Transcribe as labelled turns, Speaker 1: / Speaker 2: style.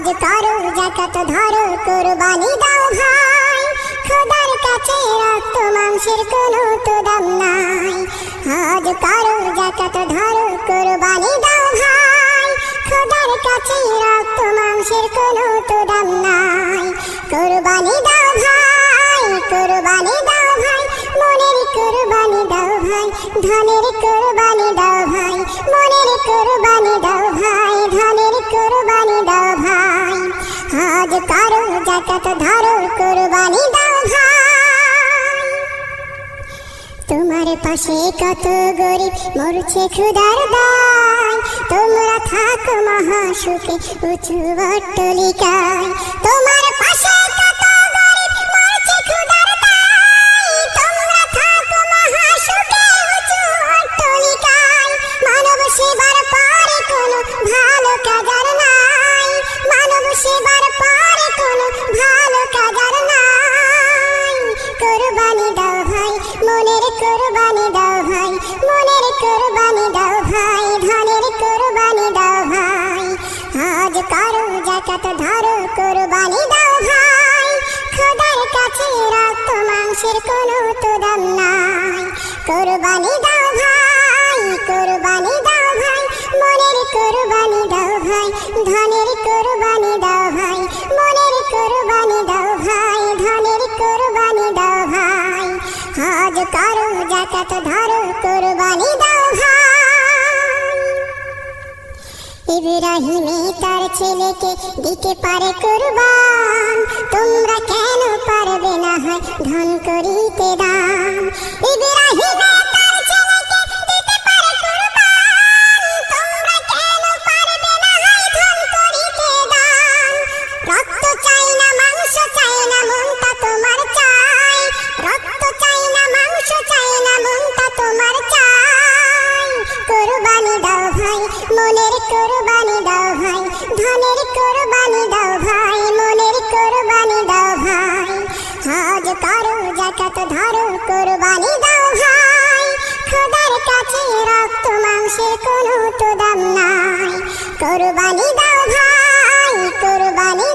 Speaker 1: হজ করো জাকাত ধরো, কুরবানি দাও ভাই। খোদার কাছে রক্ত, মাংসের কোনো তো দাম নাই। হজ করো জাকাত ধরো, কুরবানি দাও ভাই। খোদার কাছে রক্ত, মাংসের কোনো তো দাম নাই। কুরবানি দাও ভাই, কুরবানি দাও ভাই। মনের কুরবানি দাও ভাই, ধনের কুরবানি দাও ভাই। মনের কুরবানি দাও ভাই, ধনের কুরবানি করো জাকাত ধরো, কুরবানি দাও ভাই। তোমার পাশে কত গরিব, মরছে খুদার তোমরা থাকো মহাসুখে, উঁচু তোমার কুরবানি দাও ভাই, মনের কুরবানি দাও ভাই, ধনের কুরবানি দাও ভাই। আজ করো জাকাত ধরো দাও ভাই, খোদার কাছে রক্ত মাংসের কোনো তো দাম নাই। কুরবানি দাও ভাই, কুরবানি দাও ভাই, মনের কুরবানি দাও ভাই, ধনের জাকাত ধরো, কুরবানি দাও ইব্রাহিমে তার ছেলেকে দিতে পারে কুরবান। তোমরা কেন পারবে না ধন করিতে কুরবানি দাও ভাই, ধনের কোরবানি দাও ভাই, মনের কোরবানি দাও ভাই। হজ করো জাকাত ধরো কোরবানি দাও ভাই। খোদার কাছে রক্ত, মাংসের কোনো তো দাম নাই। কোরবানি দাও ভাই, কুরবানি